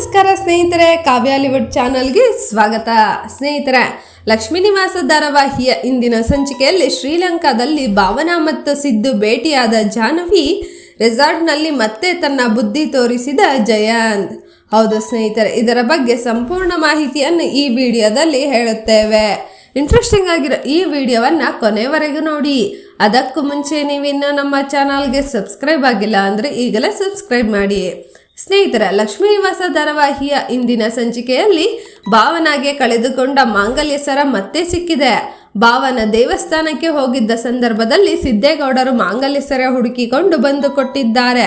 ನಮಸ್ಕಾರ ಸ್ನೇಹಿತರೆ ಕಾವ್ಯಾಲಿವುಡ್ ಚಾನಲ್ಗೆ ಸ್ವಾಗತ. ಸ್ನೇಹಿತರೆ, ಲಕ್ಷ್ಮೀ ನಿವಾಸ ಧಾರಾವಾಹಿಯ ಇಂದಿನ ಸಂಚಿಕೆಯಲ್ಲಿ ಶ್ರೀಲಂಕಾದಲ್ಲಿ ಭಾವನಾ ಮತ್ತು ಸಿದ್ದು ಭೇಟಿಯಾದ ಜಾಹ್ನವಿ ರೆಸಾರ್ಟ್ನಲ್ಲಿ ಮತ್ತೆ ತನ್ನ ಬುದ್ಧಿ ತೋರಿಸಿದ ಜಯಂತ್. ಹೌದು ಸ್ನೇಹಿತರೆ, ಇದರ ಬಗ್ಗೆ ಸಂಪೂರ್ಣ ಮಾಹಿತಿಯನ್ನು ಈ ವಿಡಿಯೋದಲ್ಲಿ ಹೇಳುತ್ತೇವೆ. ಇಂಟ್ರೆಸ್ಟಿಂಗ್ ಆಗಿರೋ ಈ ವಿಡಿಯೋವನ್ನು ಕೊನೆವರೆಗೂ ನೋಡಿ. ಅದಕ್ಕೂ ಮುಂಚೆ ನೀವಿನ್ನು ನಮ್ಮ ಚಾನಲ್ಗೆ ಸಬ್ಸ್ಕ್ರೈಬ್ ಆಗಿಲ್ಲ ಅಂದರೆ ಈಗಲೇ ಸಬ್ಸ್ಕ್ರೈಬ್ ಮಾಡಿ. ಸ್ನೇಹಿತರ, ಲಕ್ಷ್ಮೀ ನಿವಾಸ ಧಾರಾವಾಹಿಯ ಇಂದಿನ ಸಂಚಿಕೆಯಲ್ಲಿ ಭಾವನಾಗೆ ಕಳೆದುಕೊಂಡ ಮಾಂಗಲ್ಯ ಸರ ಮತ್ತೆ ಸಿಕ್ಕಿದೆ. ಭಾವನ ದೇವಸ್ಥಾನಕ್ಕೆ ಹೋಗಿದ್ದ ಸಂದರ್ಭದಲ್ಲಿ ಸಿದ್ದೇಗೌಡರು ಮಾಂಗಲ್ಯ ಸರ ಹುಡುಕಿಕೊಂಡು ಬಂದು ಕೊಟ್ಟಿದ್ದಾರೆ.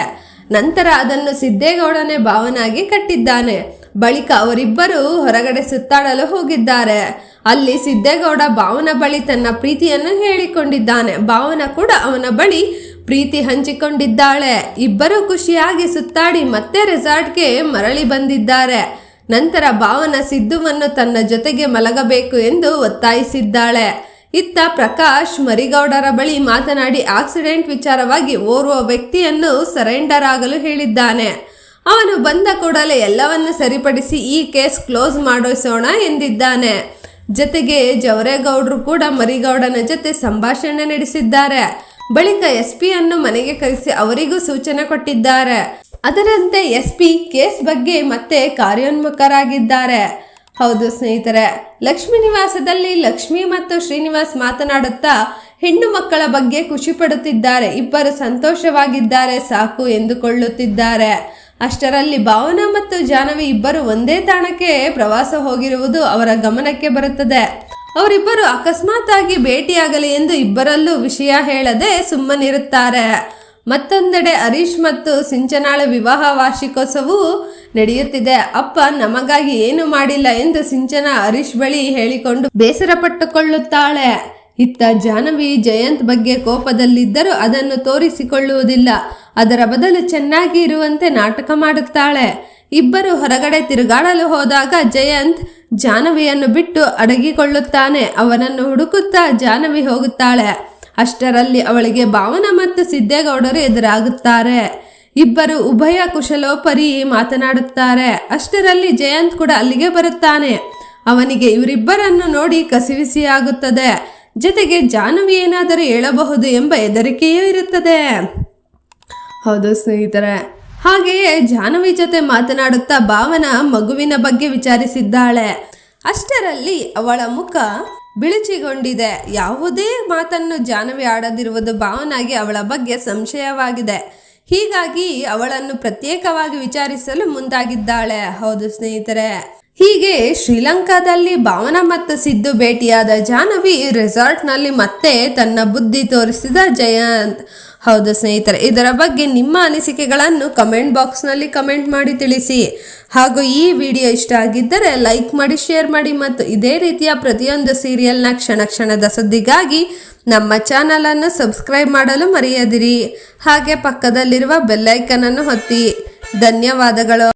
ನಂತರ ಅದನ್ನು ಸಿದ್ದೇಗೌಡನೇ ಭಾವನಾಗೆ ಕಟ್ಟಿದ್ದಾನೆ. ಬಳಿಕ ಅವರಿಬ್ಬರು ಹೊರಗಡೆ ಸುತ್ತಾಡಲು ಹೋಗಿದ್ದಾರೆ. ಅಲ್ಲಿ ಸಿದ್ದೇಗೌಡ ಭಾವನ ಬಳಿ ತನ್ನ ಪ್ರೀತಿಯನ್ನು ಹೇಳಿಕೊಂಡಿದ್ದಾನೆ. ಭಾವನ ಕೂಡ ಅವನ ಬಳಿ ಪ್ರೀತಿ ಹಂಚಿಕೊಂಡಿದ್ದಾಳೆ. ಇಬ್ಬರು ಖುಷಿಯಾಗಿ ಸುತ್ತಾಡಿ ಮತ್ತೆ ರೆಸಾರ್ಟ್ಗೆ ಮರಳಿ ಬಂದಿದ್ದಾರೆ. ನಂತರ ಭಾವನ ಸಿದ್ದುವನ್ನು ತನ್ನ ಜೊತೆಗೆ ಮಲಗಬೇಕು ಎಂದು ಒತ್ತಾಯಿಸಿದ್ದಾಳೆ. ಇತ್ತ ಪ್ರಕಾಶ್ ಮರಿಗೌಡರ ಬಳಿ ಮಾತನಾಡಿ ಆಕ್ಸಿಡೆಂಟ್ ವಿಚಾರವಾಗಿ ಓರ್ವ ವ್ಯಕ್ತಿಯನ್ನು ಸರೆಂಡರ್ ಆಗಲು ಹೇಳಿದ್ದಾನೆ. ಅವನು ಬಂದ ಕೂಡಲೇ ಎಲ್ಲವನ್ನು ಸರಿಪಡಿಸಿ ಈ ಕೇಸ್ ಕ್ಲೋಸ್ ಮಾಡಿಸೋಣ ಎಂದಿದ್ದಾನೆ. ಜೊತೆಗೆ ಜವರೇಗೌಡರು ಕೂಡ ಮರಿಗೌಡನ ಜೊತೆ ಸಂಭಾಷಣೆ ನಡೆಸಿದ್ದಾರೆ. ಬಳಿಕ ಎಸ್ಪಿ ಅನ್ನು ಮನೆಗೆ ಕರೆಸಿ ಅವರಿಗೂ ಸೂಚನೆ ಕೊಟ್ಟಿದ್ದಾರೆ. ಅದರಂತೆ ಎಸ್ಪಿ ಕೇಸ್ ಬಗ್ಗೆ ಮತ್ತೆ ಕಾರ್ಯೋನ್ಮುಖರಾಗಿದ್ದಾರೆ. ಹೌದು ಸ್ನೇಹಿತರೆ, ಲಕ್ಷ್ಮೀ ನಿವಾಸದಲ್ಲಿ ಲಕ್ಷ್ಮಿ ಮತ್ತು ಶ್ರೀನಿವಾಸ್ ಮಾತನಾಡುತ್ತಾ ಹೆಣ್ಣು ಮಕ್ಕಳ ಬಗ್ಗೆ ಖುಷಿ ಪಡುತ್ತಿದ್ದಾರೆ. ಇಬ್ಬರು ಸಂತೋಷವಾಗಿದ್ದಾರೆ, ಸಾಕು ಎಂದುಕೊಳ್ಳುತ್ತಿದ್ದಾರೆ. ಅಷ್ಟರಲ್ಲಿ ಭಾವನಾ ಮತ್ತು ಜಾನವಿ ಇಬ್ಬರು ಒಂದೇ ತಾಣಕ್ಕೆ ಪ್ರವಾಸ ಹೋಗಿರುವುದು ಅವರ ಗಮನಕ್ಕೆ ಬರುತ್ತದೆ. ಅವರಿಬ್ಬರು ಅಕಸ್ಮಾತ್ ಆಗಿ ಭೇಟಿಯಾಗಲಿ ಎಂದು ಇಬ್ಬರಲ್ಲೂ ವಿಷಯ ಹೇಳದೆ ಸುಮ್ಮನಿರುತ್ತಾರೆ. ಮತ್ತೊಂದೆಡೆ ಹರೀಶ್ ಮತ್ತು ಸಿಂಚನಾಳ ವಿವಾಹ ವಾರ್ಷಿಕೋತ್ಸವವು ನಡೆಯುತ್ತಿದೆ. ಅಪ್ಪ, ನಮಗಾಗಿ ಏನು ಮಾಡಿಲ್ಲ ಎಂದು ಸಿಂಚನ ಹರೀಶ್ ಬಳಿ ಹೇಳಿಕೊಂಡು ಬೇಸರ ಪಟ್ಟುಕೊಳ್ಳುತ್ತಾಳೆ. ಇತ್ತ ಜಾಹ್ನವಿ, ಜಯಂತ್ ಬಗ್ಗೆ ಕೋಪದಲ್ಲಿದ್ದರೂ ಅದನ್ನು ತೋರಿಸಿಕೊಳ್ಳುವುದಿಲ್ಲ. ಅದರ ಬದಲು ಚೆನ್ನಾಗಿ ಇರುವಂತೆ ನಾಟಕ ಮಾಡುತ್ತಾಳೆ. ಇಬ್ಬರು ಹೊರಗಡೆ ತಿರುಗಾಡಲು ಹೋದಾಗ ಜಯಂತ್ ಜಾನವಿಯನ್ನು ಬಿಟ್ಟು ಅಡಗಿಕೊಳ್ಳುತ್ತಾನೆ. ಅವನನ್ನು ಹುಡುಕುತ್ತಾ ಜಾನವಿ ಹೋಗುತ್ತಾಳೆ. ಅಷ್ಟರಲ್ಲಿ ಅವಳಿಗೆ ಭಾವನ ಮತ್ತು ಸಿದ್ದೇಗೌಡರು ಎದುರಾಗುತ್ತಾರೆ. ಇಬ್ಬರು ಉಭಯ ಕುಶಲೋಪರಿ ಮಾತನಾಡುತ್ತಾರೆ. ಅಷ್ಟರಲ್ಲಿ ಜಯಂತ್ ಕೂಡ ಅಲ್ಲಿಗೆ ಬರುತ್ತಾನೆ. ಅವನಿಗೆ ಇವರಿಬ್ಬರನ್ನು ನೋಡಿ ಕಸಿವಿಸಿಯಾಗುತ್ತದೆ. ಜೊತೆಗೆ ಜಾನವಿ ಏನಾದರೂ ಹೇಳಬಹುದು ಎಂಬ ಹೆದರಿಕೆಯೂ ಇರುತ್ತದೆ. ಹೌದು ಸ್ನೇಹಿತರೆ ಹಾಗೆಯೇ ಜಾಹ್ನವಿ ಜೊತೆ ಮಾತನಾಡುತ್ತಾ ಭಾವನ ಮಗುವಿನ ಬಗ್ಗೆ ವಿಚಾರಿಸಿದ್ದಾಳೆ. ಅಷ್ಟರಲ್ಲಿ ಅವಳ ಮುಖ ಬಿಳಿಚಿಗೊಂಡಿದೆ. ಯಾವುದೇ ಮಾತನ್ನು ಜಾಹ್ನವಿ ಆಡದಿರುವುದು ಭಾವನಾಗೆ ಅವಳ ಬಗ್ಗೆ ಸಂಶಯವಾಗಿದೆ. ಹೀಗಾಗಿ ಅವಳನ್ನು ಪ್ರತ್ಯೇಕವಾಗಿ ವಿಚಾರಿಸಲು ಮುಂದಾಗಿದ್ದಾಳೆ. ಹೌದು ಸ್ನೇಹಿತರೆ. ಹೀಗೆ ಶ್ರೀಲಂಕಾದಲ್ಲಿ ಭಾವನ ಮತ್ತು ಸಿದ್ದು ಭೇಟಿಯಾದ ಜಾಹ್ನವಿ ರೆಸಾರ್ಟ್ನಲ್ಲಿ ಮತ್ತೆ ತನ್ನ ಬುದ್ಧಿ ತೋರಿಸಿದ ಜಯಂತ್. ಹೌದು ಸ್ನೇಹಿತರೆ, ಇದರ ಬಗ್ಗೆ ನಿಮ್ಮ ಅನಿಸಿಕೆಗಳನ್ನು ಕಮೆಂಟ್ ಬಾಕ್ಸ್ನಲ್ಲಿ ಕಮೆಂಟ್ ಮಾಡಿ ತಿಳಿಸಿ. ಹಾಗೂ ಈ ವಿಡಿಯೋ ಇಷ್ಟ ಆಗಿದ್ದರೆ ಲೈಕ್ ಮಾಡಿ ಶೇರ್ ಮಾಡಿ ಮತ್ತು ಇದೇ ರೀತಿಯ ಪ್ರತಿಯೊಂದು ಸೀರಿಯಲ್ನ ಕ್ಷಣ ಕ್ಷಣದ ಸುದ್ದಿಗಾಗಿ ನಮ್ಮ ಚಾನಲನ್ನು ಸಬ್ಸ್ಕ್ರೈಬ್ ಮಾಡಲು ಮರೆಯದಿರಿ. ಹಾಗೆ ಪಕ್ಕದಲ್ಲಿರುವ ಬೆಲ್ಲೈಕನನ್ನು ಹೊತ್ತಿ ಧನ್ಯವಾದಗಳು.